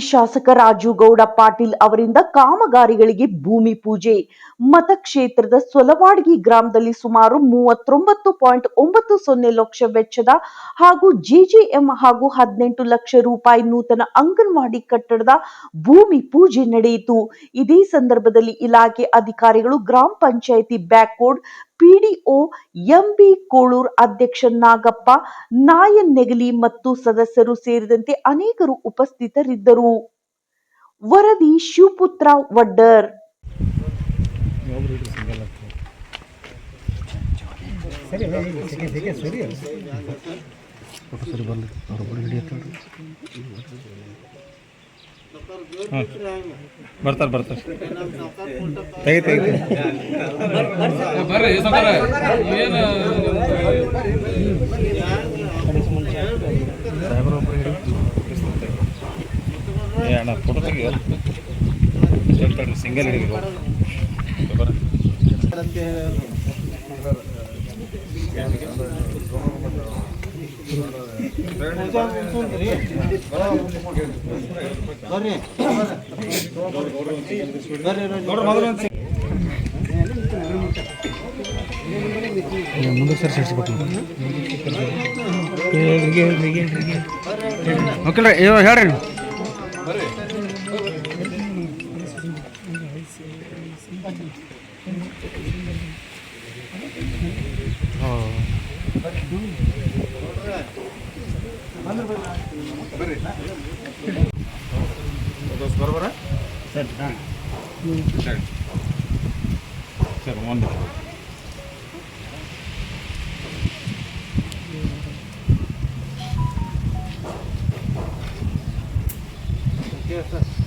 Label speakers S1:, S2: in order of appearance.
S1: ಶಾಸಕ ರಾಜು ಗೌಡ ಪಾಟೀಲ್ ಅವರಿಂದ ಕಾಮಗಾರಿಗಳಿಗೆ ಭೂಮಿ ಪೂಜೆ. ಮತಕ್ಷೇತ್ರದ ಸೊಲವಾಡಗಿ ಗ್ರಾಮದಲ್ಲಿ ಸುಮಾರು ಮೂವತ್ತೊಂಬತ್ತು ಪಾಯಿಂಟ್ ಒಂಬತ್ತು ಸೊನ್ನೆ ಲಕ್ಷ ವೆಚ್ಚದ ಹಾಗೂ ಜಿಜಿಎಂ ಹಾಗೂ ಹದಿನೆಂಟು ಲಕ್ಷ ರೂಪಾಯಿ ನೂತನ ಅಂಗನವಾಡಿ ಕಟ್ಟಡದ ಭೂಮಿ ಪೂಜೆ ನಡೆಯಿತು. ಇದೇ ಸಂದರ್ಭದಲ್ಲಿ ಇಲಾಖೆ ಅಧಿಕಾರಿಗಳು ಗ್ರಾಮ panchayat Byakod PDO M B Kolur ಅಧ್ಯಕ್ಷ ನಾಗಪ್ಪ ನಾಯನ್ ನೆಗಲಿ ಮತ್ತು ಸದಸ್ಯರು ಸೇರಿದಂತೆ ಅನೇಕರು ಉಪಸ್ಥಿತರಿದ್ದರು. ವರದಿ ಶಿವಪುತ್ರ ವಡ್ಡರ್.
S2: ಬರ್ತಾರೆ ಬರ್ತಾರೆ. ತೆಗಿ
S3: ಬರ್ರಿ
S2: ಅಣ್ಣ ಫೋಟೋ ತೆಗಿ ಸಿಂಗಲ್ ಹಿಡಿಬೇಕು.
S4: ಮುಂದೆ ಸರ್ ಸೇರಿಸ್ಬೇಕು ಓಕೆ ಇವಾಗ ಹೇಳ್ರಿ ನೀವು
S2: ಬರೋಬರ ಸರ್ ಒಂದು
S4: ಸರ್